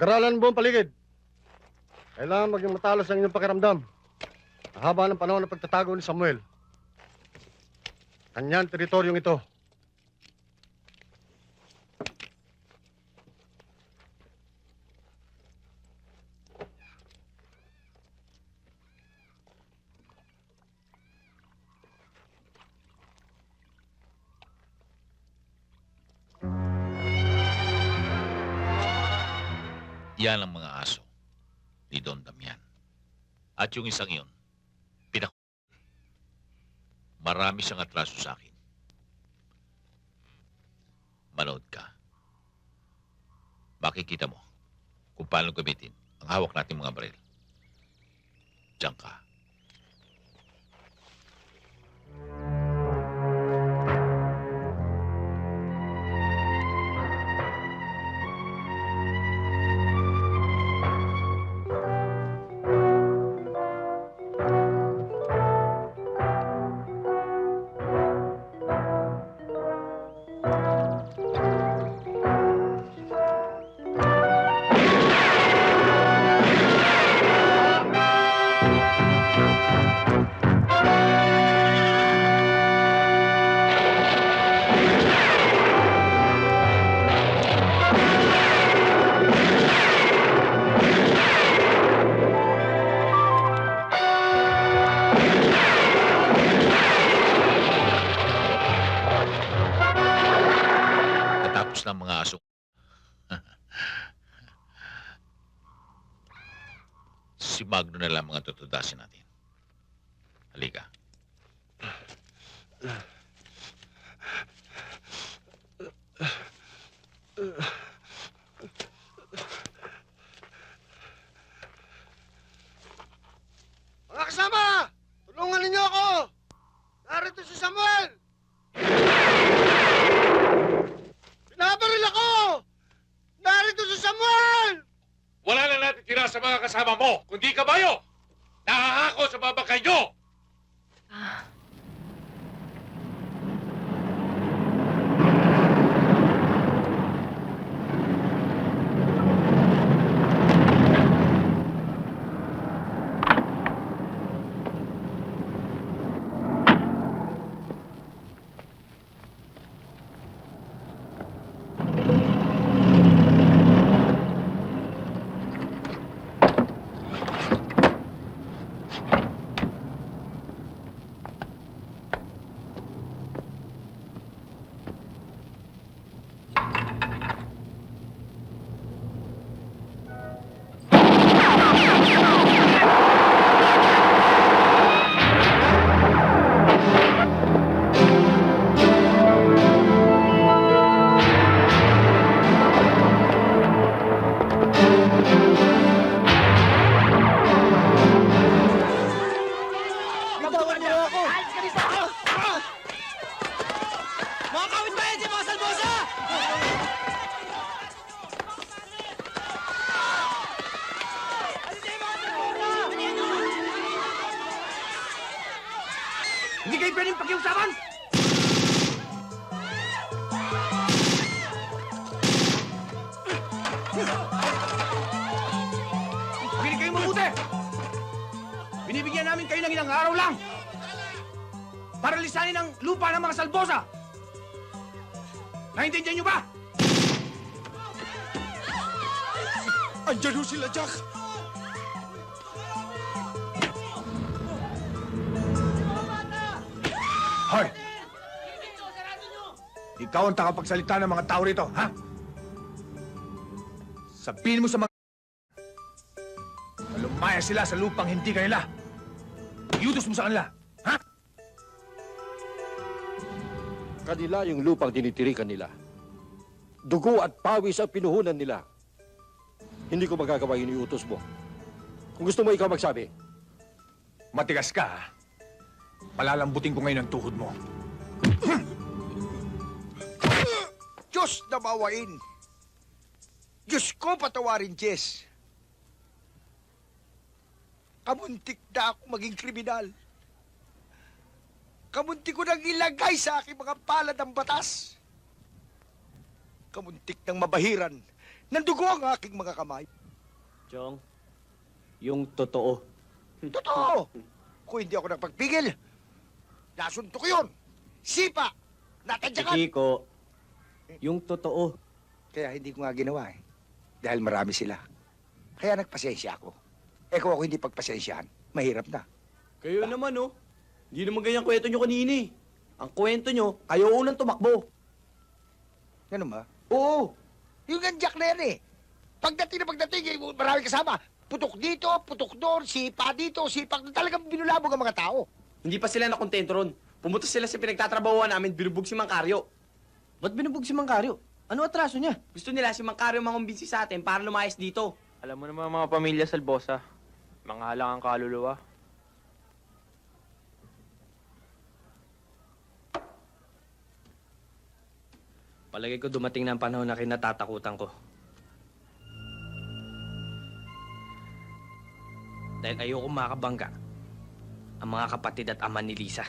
Pag-aralan mo ang paligid. Kailangan maging matalas ang inyong pakiramdam. Ang ng panahon ng pagtatago ni Samuel. Kanyang teritoryong ito. Yan ang mga aso ni Don Damian. At yung isang yun, pinak... Marami siyang atraso sa akin. Manood ka. Makikita mo kung paano gamitin ang hawak nating mga baril. Diyan ka. Si Magno na lang mga tutudasin natin. Halika. Mga kasama! Tulungan ninyo ako! Narito si Samuel! Pinabaril ako! Narito si Samuel! Wala na natin tira sa mga kasama mo, kundi kabayo! Nahahako sa babakay nyo! Bitawan si mga salbosa! Hindi kayo pwedeng pakiusapan! Bili kayo mabuti! Binibigyan namin kayo ng ilang araw lang para lisanin ang lupa ng mga salbosa. Naintindihan niyo ba? Andiyan ho sila, Jack! Hoy! Ikaw ang takapagsalita ng mga tao rito, ha? Sabihin mo sa mga... na lumaya sila sa lupang hindi kanila. Iutos mo sa kanila, Kanila yung lupang tinitirikan nila. Dugo at pawis ang pinuhunan nila. Hindi ko magagawa yung iutos mo. Kung gusto mo ikaw magsabi, Matigas ka, ha? Palalambutin ko ngayon ang tuhod mo. Diyos na mawain. Diyos ko patawarin, Jess. Kamuntik na ako maging kriminal. Kamuntik ko nang ilagay sa aking mga palad ang batas. Kamuntik ng mabahiran Nandugo ang aking mga kamay. Chong, yung totoo. Totoo! Kung hindi ako nagpagpigil, nasunto ko yun. Sipa! Natadyakan! Kiko, yung totoo. Kaya hindi ko nga ginawa eh. Dahil marami sila. Kaya nagpasensya ako. Eh kung ako hindi pagpasensyahan, mahirap na. Kayo naman, oh. Hindi naman ganyan kwento nyo kanina eh. Ang kwento nyo, kayo unang tumakbo. Ganun ba? Oo. Yung ganjak na yan eh. Pagdating na pagdating, eh, marami kasama. Putok dito, putok doon, sipa dito, doon. Talagang binulabog ang mga tao. Hindi pa sila nakontento ron. Pumunta sila sa pinagtatrabahuan namin, binubog si Mangkaryo. Ba't binubog si Mangkaryo? Ano atraso niya? Gusto nila si Mangkaryo mangumbinsi sa atin para lumayas dito. Alam mo naman mga pamilya Salbosa, mga halang ang kaluluwa. Palagay ko dumating na ang panahon na kinatatakutan ko. Dahil ayoko makabangga ang mga kapatid at ama ni Lisa.